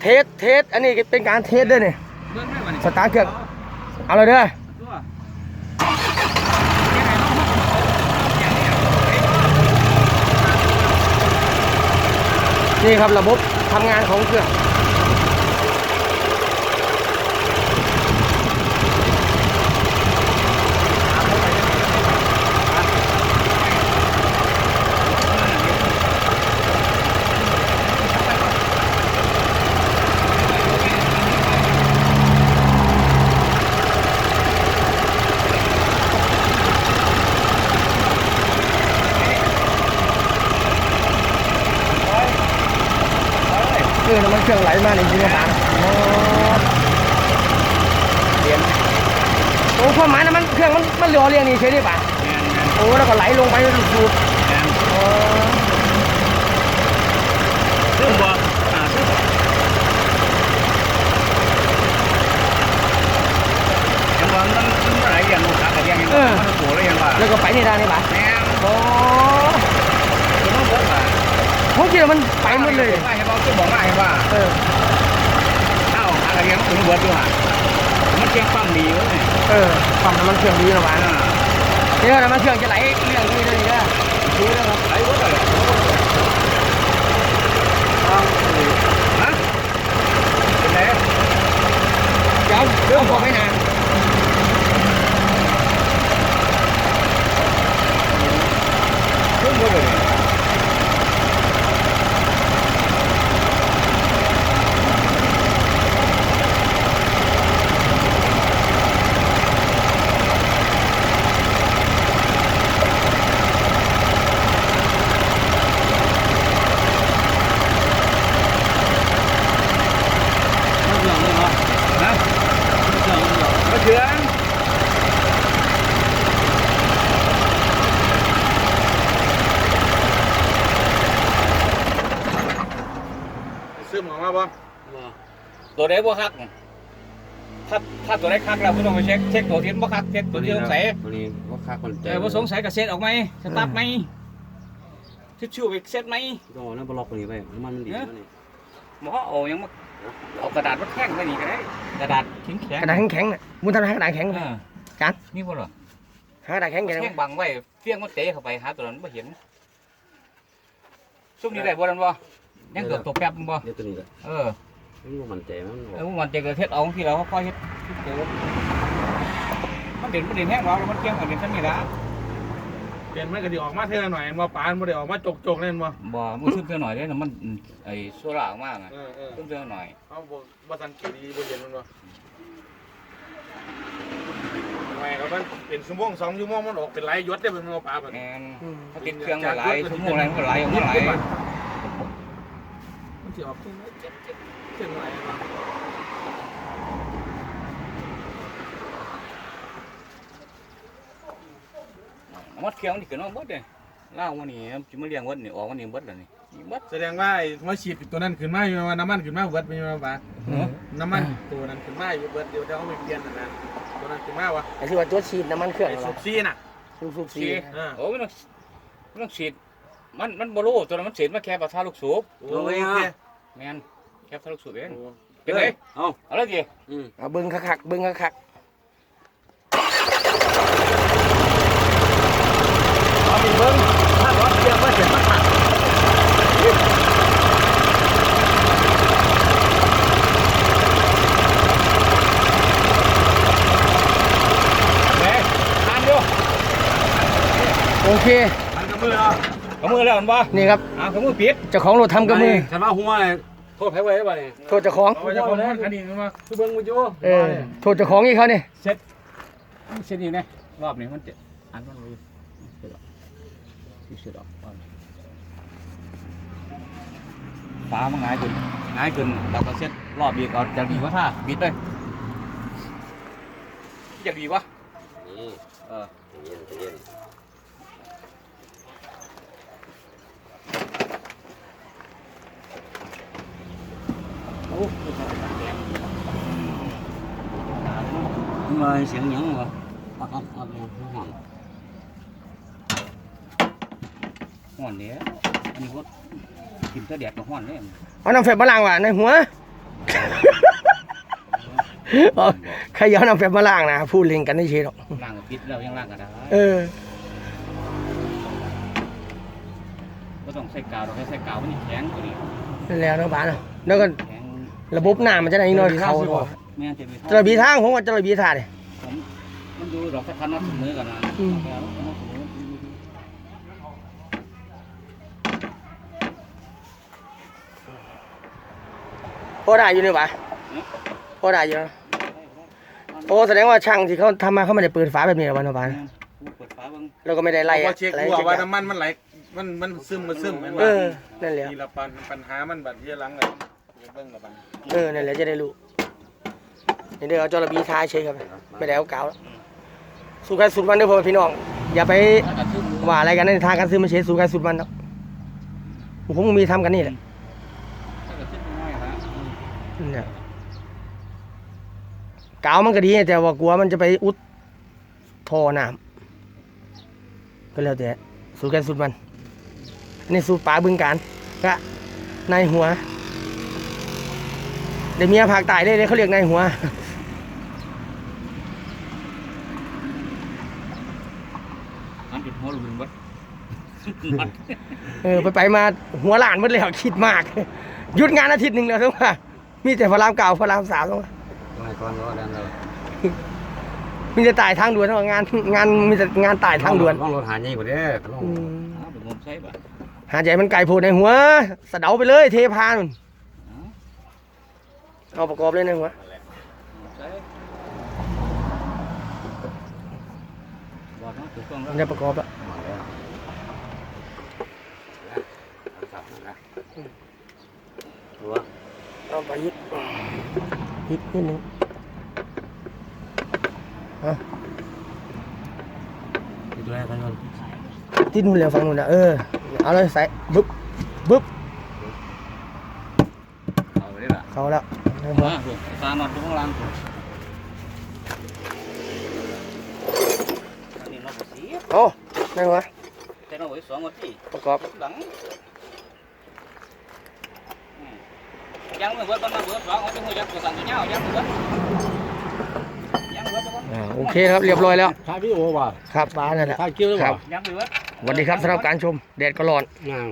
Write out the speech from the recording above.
เทสเทสอันนี้เป็นการเทสด้วยนี่เบิ่งให้วันนี้สตาร์ทเครื่องเอาเลยเด้อตัวนี่ครับระบบทำงานของเครื่อง เออน้ำมันเครื่องไหลมาในจินตนาการโอ้เปลี่ยนโอ้ความหมายน้ำมันเครื่องมันมันเรือเรียงนี่ใช่ไหมป่ะแม่นแม่นโอ้แล้วก็ไหลลงไปสูบแม่นๆโอ้ซึ่งบ่อ่าซึ่งยังว่ามันมันหลายอย่างลูกค้าก็ยังยังมันโหเลยยังว่าแล้วก็ไปในด้านนี้ป่ะ แม่น โอ้ คือมันบ่ว่า ผมคิดว่ามันไปหมดเลยว่าให้บอกคือบอกว่าให้ว่าเออข้าวหาอะไรยังถึงเบิดอยู่ห่ามันเก่งฟังดีเว้ยเออปั๊มน้ำมันเครื่องดีนะวะอ่าเดี๋ยวน้ำมันเครื่องจะไหลเรื่องนี้เลยนะดูนะครับไอ้เบิดเลยฮะเป็นไง เดี๋ยวเรื่องผมไม่นาน ขึ้นเบิดเลย มันเรื่องเลยเหรอ นะ มันเรื่องเลยเหรอ มาเถื่อน ซื้อห มอมาบ่บ่ตัวไหนบ่คัก ถ้าถ้าตัวไหนคักเราก็ต้องไปเช็คเช็คตัวที่บ่คักเช็คตัวที่สงสัยตัวนี้ว่าค่าคนใจเออบ่สงสัยก็เซ็ตออกไหมสตาร์ทไหมทิชชู่ไปเซ็ตไหมก็นั่นบล็อกตัวนี้ไปน้ำมันมันดีมันนี่หมอเอายังมาเอากระดาษมาแท่งไว้นี่ก็ได้กระดาษแข็งแข็งกระดาษแข็งๆน่ะมุนทำให้กระดาษแข็งเออจัดนี่บ่หรอหากระดาษแข็งแข็งแท่งบังไว้เฟี้ยงมันเตะเข้าไปหาตัวนั้นบ่เห็นซุ่มนี้ได้บ่นั่นบ่ ยังเกือบตกแป๊บนึงบ่เดี๋ยวตัวนี้แหละเออนี่ว่ามันใจมันบอเอกอมันจะเกิดเทศเอาที่เราค่อยเฮ็ดโตมันเด่นมันเด่นแห้งเราแล้วมันเกี่ยงกันเด่นชั้นนี้ละเปลี่ยนมันก็ดีออกมาเท่าหน่อยมาปานบ่ได้ออกมาจกๆเล่นบ่บ่มือขึ้นเพื่อหน่อยได้นะมันไอ้โซล่าออกมากอะเออเออขึ้นเพื่อหน่อยเอาบ่บ่สังเกตดีบ่เห็นมันบ่ทำไมครับมันเป็นชั่วโมงสองชั่วโมงมันออกเป็นหลายยศได้เป็นมาปลาแบบแมนี้นเขาติดเครื่องมาหลายชั่วโมงอะไรมันก็ไหลออกมาหลายมันสิออกขึ้นมาเจ็บเจ็บเจ็บหมัดเครื่องนี่ขึ้นมาเบิดเลยล่าวันนี้จิมาเลี้ยงวัดนี่ออกวันนี้เบิดแล้วนี่เบิดแสดงว่าไอ้มาฉีดตัวนั้นขึ้นมาอยู่ว่าน้ำมันขึ้นมาเบิดมีมาปลาน้ำมันตัวนั้นขึ้นมาอยู่เบิดเดี๋ยวเดี๋ยวเอาไปเปลี่ยนนั่นนะตัวนั้นขึ้นมาวะไอ้ที่ว่าตัวฉีดน้ำมันเครื่องไอ้เหรสูอบซีน่ะสูบสูบสีฉีดโอ้ไม่ต้องไม่ต้องฉีดมันมันบ่รู้ตัวนั้นมันฉีดมาแค่ประทาลูกสูบโอ้ย แมนแค่ประทาลูกสูบเองโอ้เป็นไงเอาเอาแล้วดิอืมเอาเบิ้งคักๆเบิ้งคักเอาไปเบิ่งถ้ารถเทียบว่าเสร็จมันหักแม่ทานดูๆโอเคมันก็มือเอาเอามือแล้วมันบ่นี่ครับเอาเอามือปิดเจ้าของรถทำกับมือฉันว่าหัวเลยโทษแพ้ไว้ป่ะนี่โทษเจ้าของเอาไว้จะเอามันคันนี้ขึ้นมาคือเบิ้งมือจูเออโทษเจ้าของอีกเขาเนี่ยเสร็จเสร็จนี่นะรอบนี้มันจะอันมันเลยเสร็จแล้วเสร็จแล้วฟ้ามันง่ายขึ้นง่ายขึ้นเราก็เสร็จรอบอีกเอาจะดีกว่าท่าบิดเลยจะดีวะนี่เออใจเย็นใจเย็น โอ้ยมาเสียงยังวะอัดอัดอัดยังห่อนห่อนเนี้ยอันนี้ก็กินเสด็จมาห่อนเนี่ยเอาน้ำเฟบมาล้างว่ะในหัว เอาใครย้อนเอาแฟบมาล่างนะพูดเล่นกันไม่ใช่หรอก ล่างก็ปิดแล้วยังล่างก็ได้เออ ก็ต้องใส่กาวเราใส่กาวมันนี่แข็งกว่านี้นั่นแหล้วนะบ้านเนาะแล้วก็แข็ง ระบบน้ำมันจะได้อีกหน่อยเขาแม่จะมีจะระบีทางผมว่าจะระบีทางเลยผมมันดูดอกสักพันนัดเสมอกันนะอืมเอาเอาเสมอพอได้อยู่นี่ปะพอได้อยู่นะโอ้แสดงว่าช่างที่เขาทำมาเขาไม่ได้เปิดฝาแบบนี้หรอวะนะบ้านกูเปิดฝาเบิ่งแล้วก็ไม่ได้ไล่พออะเช็คอะไรดูว่าเช็คน้ำมันมันไหลมันมันซึมมันซึมแม่นเอว่าอนั่นแหละทีละปัญปัญหามันบัดที่หลังเลย เบิ่งกับมันเออนั่นแหละจะได้รู้นี่เดี๋ยวเอาจระบีทาเฉยครับไม่ได้เอากาวแล้วสู้กันสุดมันเด้อพ่อแม่พี่น้องอย่าไปถ้ากระชุ่มรู้ว่าอะไรกันในทางการซื้อมาเฉยสู้กันสุดมันเนาะผมมีทำกันนี่แหละถ้ากระชุ่มน้อยนะเนี่ยกาวมันก็ดีแต่ว่ากลัวมันจะไปอุดท่อน้ำก็แล้วแต่สู้กันสุดมันนี่สู้ป่าบึงการก็นายหัว เดี๋ยวเมียภาคใต้ได้เลยเขาเรียกนายหัว มันเป็นหัวลุนวัดเออไปไปๆมาหัวหลานหมดแล้วคิดมากหยุดงานอาทิตย์หนึ่งแล้วทั้งว่ามีแต่พระรามเก่าพระรามสามทั้งว่าไม่ก่อนรอดันเรามีแต่ตายทางด่วนทั้งว่างานงานมีแต่งานตายทางด่วนต้องรถหาใหญ่กว่าเด้อลงอืมเอาไปงมใช่ป่ะหาใจมันไก่โพดในหัวสะเดาไปเลยเทพานุน เอาประกอบเลยในหัวใช่บอกเนาะถูกต้องมัแล้วนจะประกอบแล้วมาแล้วครับนะตัวเอาไปยิบยิบนิดนึงเอาตัวแรกกันก่อนที่นู่นแล้วฝั่งนู่นนะเออเอาเลยใส่บึ๊บบึ๊บเอาเลยล่ะเขาแล้วในหัว มาถูกตาหนอดตรงข้างล่างถูกอันนี้เราบ่เสียโอ้ในหัวแต่เราไว้สองวันที่ประกอบหลังอืมยังไม่เบิดบ้านมาเบิดสองเอาไปหัวยักษ์ไปสั่งตัวเงายังไม่เบิดยังไม่เบิดจะบ่อ่าโอเคครับเรียบร้อยแล้วถ่ายวิดีโอป่ะครับบ้านนั่นแหละถ่ายคลิปหรือเปครัล่าบยังไม่เบิดสวัสดีครับสำหรับการชมแดดก็ร้อน งาม